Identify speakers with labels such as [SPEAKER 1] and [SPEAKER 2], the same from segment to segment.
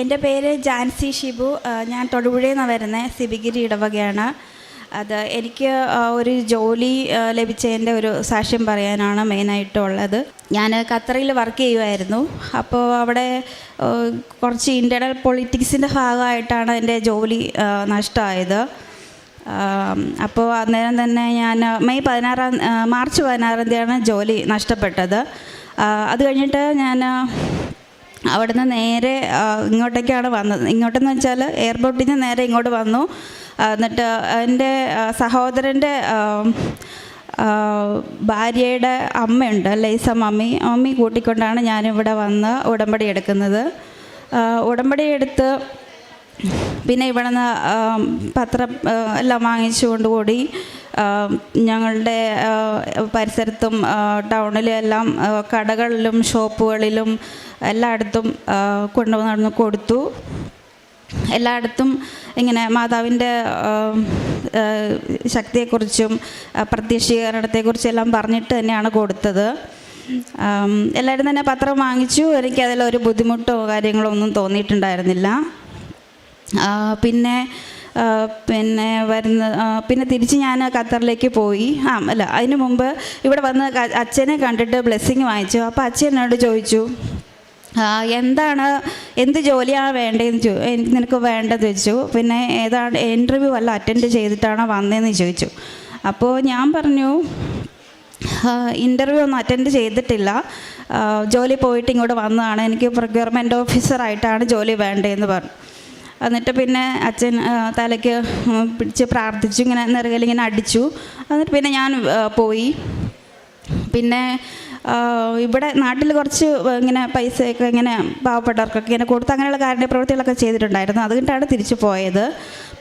[SPEAKER 1] എന്റെ പേര് ജാൻസി ഷിബു. ഞാൻ തൊടുപുഴയിൽ നിന്നാണ് വരുന്നത്. സിബിഗിരി ഇടവകയാണ്. അത് എനിക്ക് ഒരു ജോലി ലഭിച്ചതിന്റെ ഒരു സാക്ഷ്യം പറയാനാണ് മെയിനായിട്ടുള്ളത്. ഞാൻ ഖത്തറിൽ വർക്ക് ചെയ്യുമായിരുന്നു. അപ്പോൾ അവിടെ കുറച്ച് ഇന്റർണൽ പൊളിറ്റിക്സിന്റെ ഭാഗമായിട്ടാണ് എന്റെ ജോലി നഷ്ടമായത്. അപ്പോൾ അന്നേരം തന്നെ ഞാൻ മെയ് പതിനാറാം മാർച്ച് പതിനാറാം തീയതിയാണ് ജോലി നഷ്ടപ്പെട്ടത്. അത് കഴിഞ്ഞിട്ട് ഞാൻ അവിടുന്ന് നേരെ ഇങ്ങോട്ടേക്കാണ് വന്നത്. ഇങ്ങോട്ടെന്ന് വെച്ചാൽ എയർപോർട്ടിൽ നിന്ന് നേരെ ഇങ്ങോട്ട് വന്നു. എന്നിട്ട് എന്റെ സഹോദരന്റെ ഭാര്യയുടെ അമ്മയുണ്ട് ലൈസ മമ്മി. മമ്മി കൂട്ടിക്കൊണ്ടാണ് ഞാനിവിടെ വന്ന് ഉടമ്പടി എടുക്കുന്നത്. ഉടമ്പടി എടുത്ത് പിന്നെ ഇവിടെ നിന്ന് പത്രം എല്ലാം വാങ്ങിച്ചുകൊണ്ട് കൂടി ഞങ്ങളുടെ പരിസരത്തും ടൗണിലും എല്ലാം കടകളിലും ഷോപ്പുകളിലും എല്ലായിടത്തും കൊണ്ടുവന്നു കൊടുത്തു. എല്ലായിടത്തും ഇങ്ങനെ മാതാവിന്റെ ശക്തിയെക്കുറിച്ചും പ്രത്യക്ഷീകരണത്തെക്കുറിച്ചും എല്ലാം പറഞ്ഞിട്ട് തന്നെയാണ് കൊടുത്തത്. എല്ലാവരും തന്നെ പത്രം വാങ്ങിച്ചു. എനിക്കതിലൊരു ബുദ്ധിമുട്ടോ കാര്യങ്ങളോ ഒന്നും തോന്നിയിട്ടുണ്ടായിരുന്നില്ല. പിന്നെ പിന്നെ വരുന്ന പിന്നെ തിരിച്ച് ഞാൻ ഖത്തറിലേക്ക് പോയി. ആ അല്ല അതിന് മുമ്പ് ഇവിടെ വന്ന് അച്ഛനെ കണ്ടിട്ട് ബ്ലെസ്സിങ് വാങ്ങിച്ചു. അപ്പോൾ അച്ഛൻ എന്നോട് ചോദിച്ചു എന്താണ് എന്ത് ജോലിയാണ് വേണ്ടതെന്ന് ചോ നിനക്ക് വേണ്ടതെന്ന് ചോദിച്ചു. പിന്നെ ഏതാണ് ഇന്റർവ്യൂ വല്ല അറ്റൻഡ് ചെയ്തിട്ടാണോ വന്നതെന്ന് ചോദിച്ചു. അപ്പോൾ ഞാൻ പറഞ്ഞു ഇന്റർവ്യൂ ഒന്നും അറ്റൻഡ് ചെയ്തിട്ടില്ല. ജോലി പോയിട്ട് ഇങ്ങോട്ട് വന്നതാണ്. എനിക്ക് പ്രൊക്യൂർമെന്റ് ഓഫീസറായിട്ടാണ് ജോലി വേണ്ടതെന്ന് പറഞ്ഞു. എന്നിട്ട് പിന്നെ അച്ഛൻ തലയ്ക്ക് പിടിച്ച് പ്രാർത്ഥിച്ചു ഇങ്ങനെ നിറകലിങ്ങനെ അടിച്ചു. എന്നിട്ട് പിന്നെ ഞാൻ പോയി. പിന്നെ ഇവിടെ നാട്ടിൽ കുറച്ച് ഇങ്ങനെ പൈസയൊക്കെ ഇങ്ങനെ പാവപ്പെട്ടവർക്കൊക്കെ ഇങ്ങനെ കൊടുത്ത് അങ്ങനെയുള്ള കാര്യ പ്രവൃത്തികളൊക്കെ ചെയ്തിട്ടുണ്ടായിരുന്നു. അതുകൊണ്ടാണ് തിരിച്ചു പോയത്.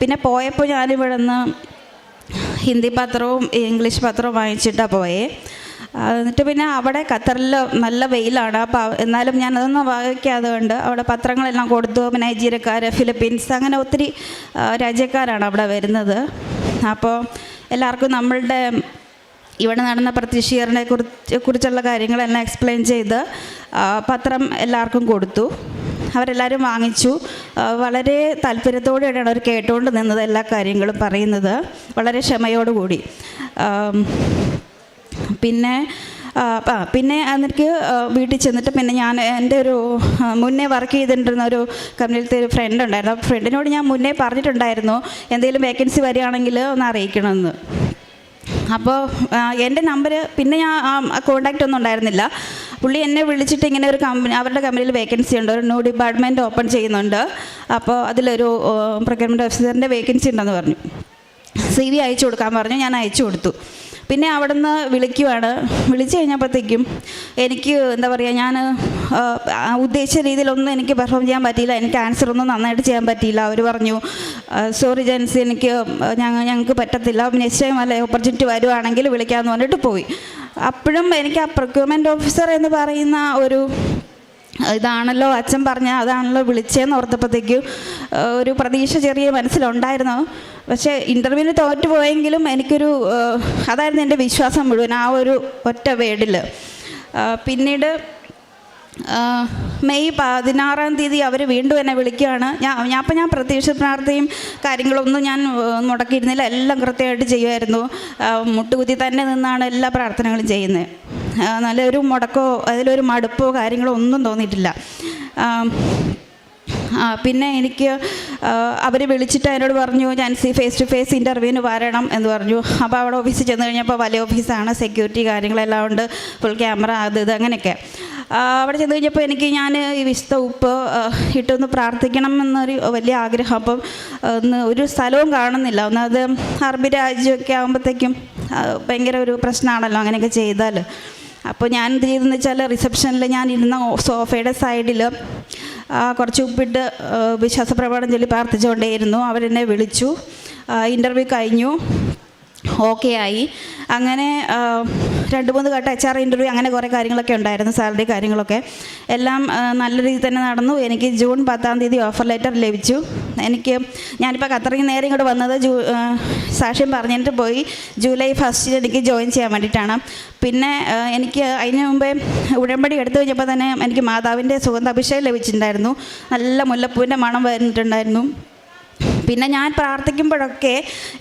[SPEAKER 1] പിന്നെ പോയപ്പോൾ ഞാനിവിടെ നിന്ന് ഹിന്ദി പത്രവും ഇംഗ്ലീഷ് പത്രവും വാങ്ങിച്ചിട്ടാണ് പോയേ. എന്നിട്ട് പിന്നെ അവിടെ ഖത്തറിൽ നല്ല വെയിലാണ്. അപ്പോൾ എന്നാലും ഞാൻ അതൊന്നും വായിക്കാതെ കൊണ്ട് അവിടെ പത്രങ്ങളെല്ലാം കൊടുത്തു. നൈജീരിയക്കാർ ഫിലിപ്പീൻസ് അങ്ങനെ ഒത്തിരി രാജ്യക്കാരാണ് അവിടെ വരുന്നത്. അപ്പോൾ എല്ലാവർക്കും നമ്മളുടെ ഇവിടെ നടന്ന പ്രത്യക്ഷീകരണത്തെ കുറിച്ച് കുറിച്ചുള്ള കാര്യങ്ങളെല്ലാം എക്സ്പ്ലെയിൻ ചെയ്ത് പത്രം എല്ലാവർക്കും കൊടുത്തു. അവരെല്ലാവരും വാങ്ങിച്ചു. വളരെ താല്പര്യത്തോടെയാണ് അവർ കേട്ടുകൊണ്ട് നിന്നത് എല്ലാ കാര്യങ്ങളും പറയുന്നത്. വളരെ ക്ഷമയോടുകൂടി. പിന്നെ പിന്നെ എനിക്ക് വീട്ടിൽ ചെന്നിട്ട് പിന്നെ ഞാൻ എന്റെ ഒരു മുന്നേ വർക്ക് ചെയ്തിട്ടിരുന്ന ഒരു കമ്പനിയിലത്തെ ഒരു ഫ്രണ്ട് ഉണ്ടായിരുന്നു. ആ ഫ്രണ്ടിനോട് ഞാൻ മുന്നേ പറഞ്ഞിട്ടുണ്ടായിരുന്നു എന്തെങ്കിലും വേക്കൻസി വരികയാണെങ്കിൽ ഒന്ന് അറിയിക്കണമെന്ന്. അപ്പോൾ എന്റെ നമ്പർ പിന്നെ ഞാൻ കോണ്ടാക്റ്റ് ഒന്നും ഉണ്ടായിരുന്നില്ല. പുള്ളി എന്നെ വിളിച്ചിട്ട് ഇങ്ങനെ ഒരു കമ്പനി അവരുടെ കമ്പനിയിൽ വേക്കൻസി ഉണ്ട്. ഒരു ന്യൂ ഡിപ്പാർട്ട്മെന്റ് ഓപ്പൺ ചെയ്യുന്നുണ്ട്. അപ്പോൾ അതിലൊരു പ്രൊക്യൂർമെന്റ് ഓഫീസറിന്റെ വേക്കൻസി ഉണ്ടെന്ന് പറഞ്ഞു. സി വി അയച്ചു കൊടുക്കാൻ പറഞ്ഞു ഞാൻ അയച്ചു കൊടുത്തു. പിന്നെ അവിടെ നിന്ന് വിളിക്കുവാണ്. വിളിച്ചു കഴിഞ്ഞപ്പോഴത്തേക്കും എനിക്ക് എന്താ പറയുക ഞാൻ ഉദ്ദേശിച്ച രീതിയിലൊന്നും എനിക്ക് പെർഫോം ചെയ്യാൻ പറ്റിയില്ല. എനിക്ക് ആൻസർ ഒന്നും നന്നായിട്ട് ചെയ്യാൻ പറ്റിയില്ല. അവർ പറഞ്ഞു സോറി ജെൻസി എനിക്ക് ഞങ്ങൾ ഞങ്ങൾക്ക് പറ്റത്തില്ല. നെക്സ്റ്റ് ടൈം അല്ലെ ഓപ്പർച്യൂണിറ്റി വരുവാണെങ്കിൽ വിളിക്കാമെന്ന് പറഞ്ഞിട്ട് പോയി. അപ്പോഴും എനിക്ക് ആ പ്രൊക്യൂർമെന്റ് ഓഫീസർ എന്ന് പറയുന്ന ഒരു ഇതാണല്ലോ അച്ഛൻ പറഞ്ഞ അതാണല്ലോ വിളിച്ചതെന്ന് ഓർത്തപ്പോഴത്തേക്കും ഒരു പ്രതീക്ഷ ചെറിയ മനസ്സിലുണ്ടായിരുന്നു. പക്ഷേ ഇന്റർവ്യൂവിന് തോറ്റു പോയെങ്കിലും എനിക്കൊരു അതായിരുന്നു എന്റെ വിശ്വാസം മുഴുവൻ ആ ഒരു ഒറ്റ വേഡിൽ പിന്നീട് മെയ് പതിനാറാം തീയതി അവർ വീണ്ടും എന്നെ വിളിക്കുകയാണ്. ഞാൻ ഞാൻ അപ്പം ഞാൻ പ്രത്യക്ഷ പ്രാർത്ഥനയും കാര്യങ്ങളൊന്നും ഞാൻ മുടക്കിയിരുന്നില്ല. എല്ലാം കൃത്യമായിട്ട് ചെയ്യുമായിരുന്നു. മുട്ടുകുത്തി തന്നെ നിന്നാണ് എല്ലാ പ്രാർത്ഥനകളും ചെയ്യുന്നത്. നല്ലൊരു മുടക്കോ അതിലൊരു മടുപ്പോ കാര്യങ്ങളോ ഒന്നും തോന്നിയിട്ടില്ല. പിന്നെ എനിക്ക് അവർ വിളിച്ചിട്ട് എന്നോട് പറഞ്ഞു ജാൻസി ഫേസ് ടു ഫേസ് ഇന്റർവ്യൂവിന് വരണം എന്ന് പറഞ്ഞു. അപ്പോൾ അവിടെ ഓഫീസിൽ ചെന്ന് കഴിഞ്ഞപ്പോൾ വലിയ ഓഫീസാണ് സെക്യൂരിറ്റി കാര്യങ്ങളെല്ലാം ഉണ്ട് ഫുൾ ക്യാമറ അത് ഇത് അങ്ങനെയൊക്കെ. അവിടെ ചെന്ന് കഴിഞ്ഞപ്പോൾ എനിക്ക് ഞാൻ ഈ വിശുദ്ധ ഉപ്പ് ഇട്ടൊന്ന് പ്രാർത്ഥിക്കണം എന്നൊരു വലിയ ആഗ്രഹം. അപ്പം ഒന്ന് ഒരു സ്ഥലവും കാണുന്നില്ല. ഒന്നത് അറബി രാജ്യമൊക്കെ ആകുമ്പോഴത്തേക്കും ഭയങ്കര ഒരു പ്രശ്നമാണല്ലോ അങ്ങനെയൊക്കെ ചെയ്താൽ അപ്പോൾ ഞാൻ എന്ത് ചെയ്തെന്ന് വെച്ചാൽ റിസപ്ഷനിൽ ഞാൻ ഇരുന്ന സോഫയുടെ സൈഡിൽ കുറച്ച് ഉപ്പിട്ട് വിശ്വാസ പ്രമാണം ചൊല്ലി പ്രാർത്ഥിച്ചുകൊണ്ടേയിരുന്നു. അവരെന്നെ വിളിച്ചു. ഇന്റർവ്യൂ കഴിഞ്ഞു. ഓക്കെ ആയി. അങ്ങനെ രണ്ട് മൂന്ന് ഘട്ടം എച്ച് ആർ ഇന്റർവ്യൂ അങ്ങനെ കുറേ കാര്യങ്ങളൊക്കെ ഉണ്ടായിരുന്നു സാലറി കാര്യങ്ങളൊക്കെ. എല്ലാം നല്ല രീതിയിൽ തന്നെ നടന്നു. എനിക്ക് ജൂൺ പത്താം തീയതി ഓഫർ ലെറ്റർ ലഭിച്ചു. എനിക്ക് ഞാനിപ്പോൾ ഖത്തറിൽ നേരെ ഇങ്ങോട്ട് വന്നത് ജൂ സാക്ഷ്യം പറഞ്ഞിട്ട് പോയി. ജൂലൈ ഫസ്റ്റിന് എനിക്ക് ജോയിൻ ചെയ്യാൻ വേണ്ടിയിട്ടാണ്. പിന്നെ എനിക്ക് അതിന് മുമ്പേ ഉടമ്പടി എടുത്തു കഴിഞ്ഞപ്പോൾ തന്നെ എനിക്ക് മാതാവിന്റെ സുഗന്ധാഭിഷേകം ലഭിച്ചിട്ടുണ്ടായിരുന്നു. നല്ല മുല്ലപ്പൂവിന്റെ മണം വന്നിട്ടുണ്ടായിരുന്നു. പിന്നെ ഞാൻ പ്രാർത്ഥിക്കുമ്പോഴൊക്കെ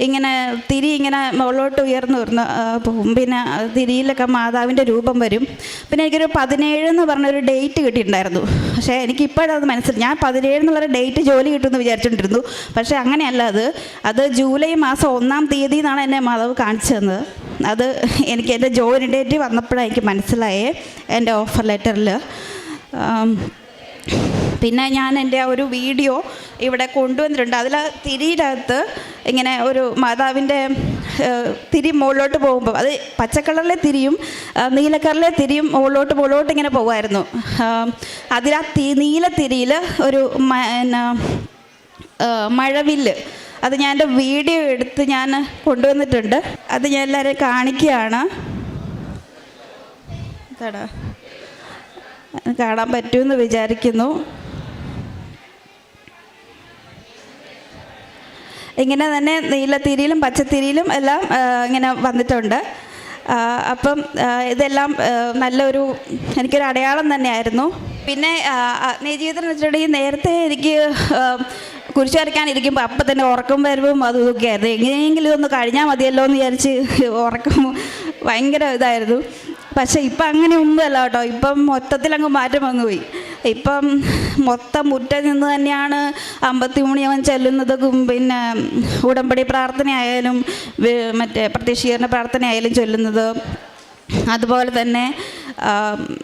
[SPEAKER 1] ഇങ്ങനെ തിരി ഇങ്ങനെ മുകളിലോട്ട് ഉയർന്നു വരുന്നു പോകും. പിന്നെ തിരിയിലൊക്കെ മാതാവിന്റെ രൂപം വരും. പിന്നെ എനിക്കൊരു പതിനേഴ് എന്ന് പറഞ്ഞൊരു ഡേറ്റ് കിട്ടിയിട്ടുണ്ടായിരുന്നു. പക്ഷേ എനിക്ക് ഇപ്പോഴത് മനസ്സിലായി. ഞാൻ പതിനേഴ് എന്നുള്ളൊരു ഡേറ്റ് ജോലി കിട്ടുമെന്ന് വിചാരിച്ചുകൊണ്ടിരുന്നു പക്ഷേ അങ്ങനെയല്ല അത്. അത് ജൂലൈ മാസം ഒന്നാം തീയതി എന്നാണ് എന്നെ മാതാവ് കാണിച്ചു തന്നത്. അത് എനിക്ക് എന്റെ ജോയിൻ ഡേറ്റ് വന്നപ്പോഴാണ് എനിക്ക് മനസ്സിലായേ എന്റെ ഓഫർ ലെറ്ററിൽ. പിന്നെ ഞാൻ എന്റെ ഒരു വീഡിയോ ഇവിടെ കൊണ്ടുവന്നിട്ടുണ്ട്. അതിൽ തിരിയിലകത്ത് ഇങ്ങനെ ഒരു മാതാവിന്റെ തിരി മുകളിലോട്ട് പോകുമ്പോൾ അത് പച്ചക്കളറിലെ തിരിയും നീലക്കളറിലെ തിരിയും മുകളിലോട്ട് മുകളിലോട്ട് ഇങ്ങനെ പോകുമായിരുന്നു. അതിൽ ആ തി നീലത്തിരിയിൽ ഒരു മഴവില്ല്. അത് ഞാൻ എന്റെ വീഡിയോ എടുത്ത് ഞാൻ കൊണ്ടുവന്നിട്ടുണ്ട്. അത് ഞാൻ എല്ലാവരെയും കാണിക്കുകയാണ്. കാണാൻ പറ്റുമെന്ന് വിചാരിക്കുന്നു. ഇങ്ങനെ തന്നെ നീലത്തിരിയിലും പച്ചത്തിരിയിലും എല്ലാം ഇങ്ങനെ വന്നിട്ടുണ്ട്. അപ്പം ഇതെല്ലാം നല്ലൊരു എനിക്കൊരു അടയാളം തന്നെയായിരുന്നു. പിന്നെ നിജീവിതം വെച്ചിട്ടുണ്ടെങ്കിൽ നേരത്തെ എനിക്ക് കുരിശ് വരയ്ക്കാനിരിക്കുമ്പോൾ അപ്പം തന്നെ ഉറക്കം വരവും അതും ഇതൊക്കെ ആയിരുന്നു. എങ്ങനെയെങ്കിലും ഒന്ന് കഴിഞ്ഞാൽ മതിയല്ലോ എന്ന് വിചാരിച്ച് ഉറക്കം ഭയങ്കര ഇതായിരുന്നു. പക്ഷേ ഇപ്പം അങ്ങനെ ഒന്നുമല്ല കേട്ടോ. ഇപ്പം മൊത്തത്തിൽ അങ്ങ് മാറ്റം വന്നു പോയി ഇപ്പം മൊത്തം മുറ്റം നിന്ന് തന്നെയാണ് അമ്പത്തി അവൻ ചെല്ലുന്നതും പിന്നെ ഉടമ്പടി പ്രാർത്ഥനയായാലും മറ്റേ പ്രത്യക്ഷീകരണ പ്രാർത്ഥനയായാലും ചൊല്ലുന്നത്. അതുപോലെ തന്നെ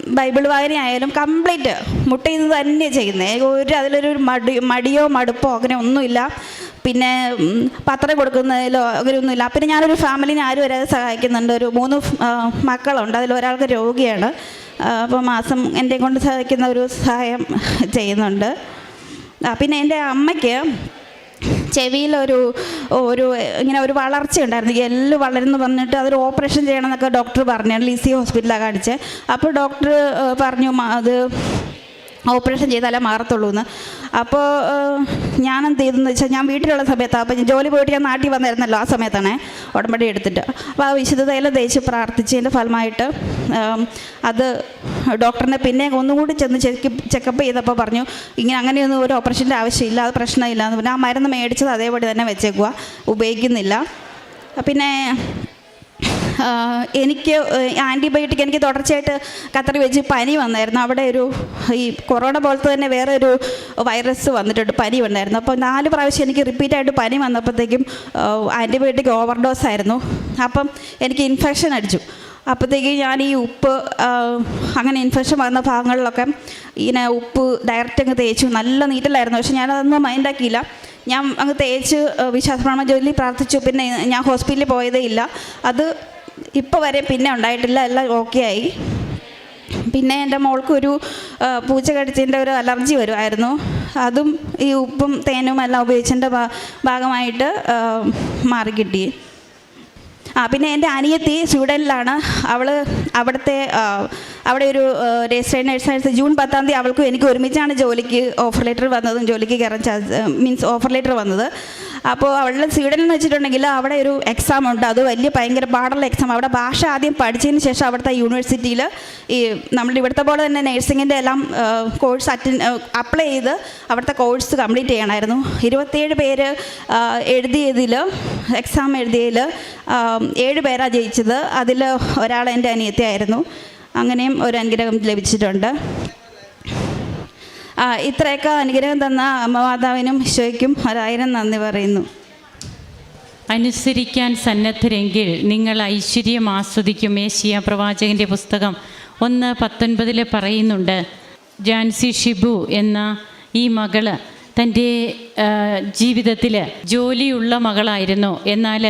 [SPEAKER 1] ബൈബിൾ വായനയായാലും കംപ്ലീറ്റ് മുട്ടയിൽ നിന്ന് തന്നെ ചെയ്യുന്നത്. ഒരു അതിലൊരു മടി മടിയോ മടുപ്പോ അങ്ങനെ ഒന്നുമില്ല. പിന്നെ പത്രം കൊടുക്കുന്നതിലോ അങ്ങനെയൊന്നുമില്ല പിന്നെ ഞാനൊരു ഫാമിലിനെ ആരും വരെ സഹായിക്കുന്നുണ്ട്. ഒരു മൂന്ന് മക്കളുണ്ട്. അതിൽ ഒരാൾക്ക് രോഗിയാണ്. അപ്പോൾ മാസം എന്റെ കൊണ്ട് സാധിക്കുന്ന ഒരു സഹായം ചെയ്യുന്നുണ്ട്. പിന്നെ എന്റെ അമ്മയ്ക്ക് ചെവിയിലൊരു ഒരു ഇങ്ങനെ ഒരു വളർച്ച ഉണ്ടായിരുന്നു. എല്ല് വളരുന്നു വന്നിട്ട് അതൊരു ഓപ്പറേഷൻ ചെയ്യണമെന്നൊക്കെ ഡോക്ടർ പറഞ്ഞു ലിസി ഹോസ്പിറ്റലാണ് കാണിച്ചത്. അപ്പോൾ ഡോക്ടർ പറഞ്ഞു അത് ഓപ്പറേഷൻ ചെയ്താലേ മാറത്തുള്ളൂ എന്ന്. അപ്പോൾ ഞാൻ എന്ത് ചെയ്തെന്ന് വെച്ചാൽ ഞാൻ വീട്ടിലുള്ള സമയത്താണ് അപ്പോൾ ഞാൻ ജോലി പോയിട്ട് ഞാൻ നാട്ടിൽ വന്നായിരുന്നല്ലോ ആ സമയത്താണ് ഉടമ്പടി എടുത്തിട്ട്. അപ്പോൾ ആ വിശുദ്ധതയിലും തേച്ച് പ്രാർത്ഥിച്ചതിന്റെ ഫലമായിട്ട് അത് ഡോക്ടറിനെ പിന്നെ ഒന്നുകൂടി ചെന്ന് ചെക്ക് ചെക്കപ്പ് ചെയ്തപ്പോൾ പറഞ്ഞു ഇങ്ങനെ അങ്ങനെയൊന്നും ഒരു ഓപ്പറേഷന്റെ ആവശ്യമില്ല അത് പ്രശ്നമില്ല എന്ന് പറഞ്ഞു. ആ മരുന്ന് മേടിച്ചത് അതേപടി തന്നെ വെച്ചേക്കുക ഉപയോഗിക്കുന്നില്ല. പിന്നെ എനിക്ക് ആന്റിബയോട്ടിക് എനിക്ക് തുടർച്ചയായിട്ട് കത്തറി വെച്ച് പനി വന്നായിരുന്നു. അവിടെ ഒരു ഈ കൊറോണ പോലത്തെ തന്നെ വേറെ ഒരു വൈറസ് വന്നിട്ടുണ്ട് പനി ഉണ്ടായിരുന്നു അപ്പോൾ നാല് പ്രാവശ്യം എനിക്ക് റിപ്പീറ്റായിട്ട് പനി വന്നപ്പോഴത്തേക്കും ആന്റിബയോട്ടിക് ഓവർഡോസ് ആയിരുന്നു. അപ്പം എനിക്ക് ഇൻഫെക്ഷൻ അടിച്ചു. അപ്പോഴത്തേക്ക് ഞാൻ ഈ ഉപ്പ് അങ്ങനെ ഇൻഫെക്ഷൻ വന്ന ഭാഗങ്ങളിലൊക്കെ ഇങ്ങനെ ഉപ്പ് ഡയറക്റ്റ് അങ്ങ് തേച്ചു. നല്ല നീറ്റലായിരുന്നു പക്ഷെ ഞാനതൊന്നും മൈൻഡാക്കിയില്ല ഞാൻ അങ്ങ് തേച്ച് വിശ്വാസപ്രമാണ ജോലി പ്രാർത്ഥിച്ചു. പിന്നെ ഞാൻ ഹോസ്പിറ്റലിൽ പോയതേ ഇല്ല. അത് ഇപ്പോൾ വരെ പിന്നെ ഉണ്ടായിട്ടില്ല എല്ലാം ഓക്കെ ആയി. പിന്നെ എന്റെ മോൾക്കൊരു പൂച്ച കടിച്ചതിന്റെ ഒരു അലർജി വരുമായിരുന്നു അതും ഈ ഉപ്പും തേനും എല്ലാം ഉപയോഗിച്ചതിന്റെ ഭാഗമായിട്ട് മാറിക്കിട്ടി ആ പിന്നെ എന്റെ അനിയത്തി സ്വീഡനിലാണ്. അവൾ അവിടുത്തെ അവിടെ ഒരു രജിസ്റ്റേഡ് നേഴ്സായിട്ട് ജൂൺ പത്താം തീയതി അവൾക്കും എനിക്ക് ഒരുമിച്ചാണ് ജോലിക്ക് ഓഫർ ലെറ്റർ വന്നതും ജോലിക്ക് കയറാൻ മീൻസ് ഓഫർ ലെറ്റർ വന്നത്. അപ്പോൾ അവളുടെ സ്വീഡനിൽ എന്ന് വെച്ചിട്ടുണ്ടെങ്കിൽ അവിടെ ഒരു എക്സാം ഉണ്ട്. അത് വലിയ ഭയങ്കര പാടുള്ള എക്സാം അവിടെ ഭാഷ ആദ്യം പഠിച്ചതിന് ശേഷം അവിടുത്തെ യൂണിവേഴ്സിറ്റിയിൽ ഈ നമ്മുടെ ഇവിടുത്തെ പോലെ തന്നെ നഴ്സിങ്ങിന്റെ എല്ലാം കോഴ്സ് അറ്റൻഡ് അപ്ലൈ ചെയ്ത് അവിടുത്തെ കോഴ്സ് കംപ്ലീറ്റ് ചെയ്യണമായിരുന്നു. ഇരുപത്തേഴ് പേര് എഴുതിയതിൽ എക്സാം എഴുതിയതിൽ ഏഴ് പേരാണ് ജയിച്ചത്. അതിൽ ഒരാൾ എന്റെ അനിയത്തിയായിരുന്നു. അങ്ങനെയും ഒരു അനുഗ്രഹം ലഭിച്ചിട്ടുണ്ട്. ഇത്രയൊക്കെ അനുഗ്രഹം തന്ന അമ്മമാതാവിനും ഈശോയ്ക്കും ഒരായിരം നന്ദി പറയുന്നു.
[SPEAKER 2] അനുസരിക്കാൻ സന്നദ്ധരെങ്കിൽ നിങ്ങൾ ഐശ്വര്യം ആസ്വദിക്കും. ഏഷ്യ പ്രവാചകന്റെ പുസ്തകം ഒന്ന് പത്തൊൻപതിൽ പറയുന്നുണ്ട് ജാൻസി ഷിബു എന്ന ഈ മകൾ തന്റെ ജീവിതത്തിൽ ജോലിയുള്ള മകളായിരുന്നു. എന്നാൽ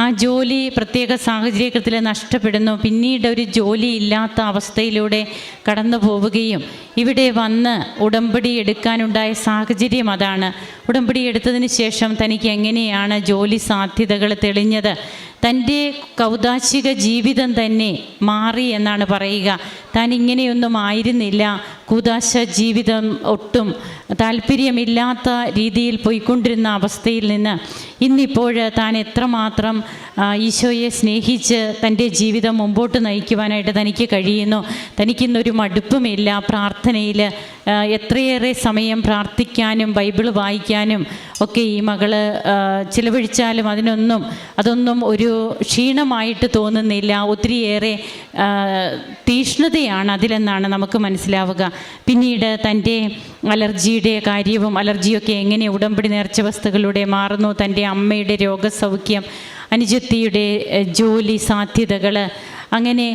[SPEAKER 2] ആ ജോലി പ്രത്യേക സാഹചര്യത്തിൽ നഷ്ടപ്പെടുന്നു. പിന്നീട് ഒരു ജോലി ഇല്ലാത്ത അവസ്ഥയിലൂടെ കടന്നു പോവുകയും ഇവിടെ വന്ന് ഉടമ്പടി എടുക്കാനുണ്ടായ സാഹചര്യം അതാണ്. ഉടമ്പടി എടുത്തതിന് ശേഷം തനിക്ക് എങ്ങനെയാണ് ജോലി സാധ്യതകൾ തെളിഞ്ഞത്? തന്റെ കൗതാശിക ജീവിതം തന്നെ മാറി എന്നാണ് പറയുക. താൻ ഇങ്ങനെയൊന്നും ആയിരുന്നില്ല. കൂതാശ ജീവിതം ഒട്ടും താല്പര്യമില്ലാത്ത രീതിയിൽ പോയിക്കൊണ്ടിരുന്ന അവസ്ഥയിൽ നിന്ന് ഇന്നിപ്പോൾ താൻ എത്രമാത്രം ഈശോയെ സ്നേഹിച്ച് തന്റെ ജീവിതം മുമ്പോട്ട് നയിക്കുവാനായിട്ട് തനിക്ക് കഴിയുന്നു. തനിക്കിന്നൊരു മടുപ്പുമില്ല. പ്രാർത്ഥനയിൽ എത്രയേറെ സമയം പ്രാർത്ഥിക്കാനും ബൈബിൾ വായിക്കാനും ഒക്കെ ഈ മകൾ ചിലവഴിച്ചാലും അതിനൊന്നും അതൊന്നും ഒരു ക്ഷീണമായിട്ട് തോന്നുന്നില്ല. ഒത്തിരിയേറെ തീഷ്ണതയാണ് അതിലെന്നാണ് നമുക്ക് മനസ്സിലാവുക. പിന്നീട് തന്റെ അലർജിയുടെ കാര്യവും അലർജിയൊക്കെ എങ്ങനെ ഉടമ്പടി നേർച്ച വസ്തുക്കളിലൂടെ മാറുന്നു? തന്റെ അമ്മയുടെ രോഗസൗഖ്യം അനുജത്തിയുടെ ജോലി സാധ്യതകൾ അങ്ങനെ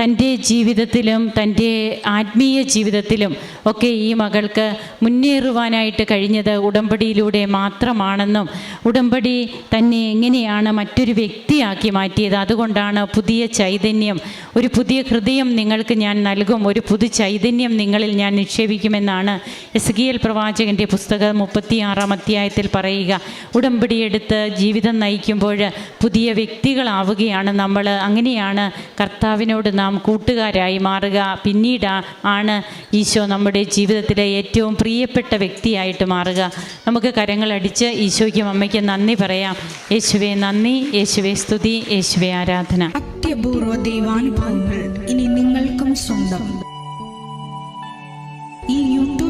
[SPEAKER 2] തന്റെ ജീവിതത്തിലും തന്റെ ആത്മീയ ജീവിതത്തിലും ഒക്കെ ഈ മകൾക്ക് മുന്നേറുവാനായിട്ട് കഴിഞ്ഞത് ഉടമ്പടിയിലൂടെ മാത്രമാണെന്നും ഉടമ്പടി തന്നെ എങ്ങനെയാണ് മറ്റൊരു വ്യക്തിയാക്കി മാറ്റിയത്? അതുകൊണ്ടാണ് പുതിയ ചൈതന്യം ഒരു പുതിയ ഹൃദയം നിങ്ങൾക്ക് ഞാൻ നൽകും ഒരു പുതു ചൈതന്യം നിങ്ങളിൽ ഞാൻ നിക്ഷേപിക്കുമെന്നാണ് എസ് കി എൽ പ്രവാചകന്റെ പുസ്തകം മുപ്പത്തിയാറാം അധ്യായത്തിൽ പറയുക. ഉടമ്പടിയെടുത്ത് ജീവിതം നയിക്കുമ്പോൾ പുതിയ വ്യക്തികളാവുകയാണ് നമ്മൾ. അങ്ങനെയാണ് കർത്താവിനോട് നാം കൂട്ടുകാരായി മാറുക. പിന്നീട് ആണ് ഈശോ നമ്മുടെ ജീവിതത്തിലെ ഏറ്റവും പ്രിയപ്പെട്ട വ്യക്തിയായിട്ട് മാറുക. നമുക്ക് കരങ്ങളടിച്ച് ഈശോയ്ക്കും അമ്മയ്ക്കും നന്ദി പറയാം. യേശുവെ നന്ദി. യേശുവെ സ്തുതി. യേശുവെ ആരാധന.
[SPEAKER 3] അത്യപൂർവ ദൈവാനുഭവങ്ങൾ ഇനി നിങ്ങൾക്കും സ്വന്തം.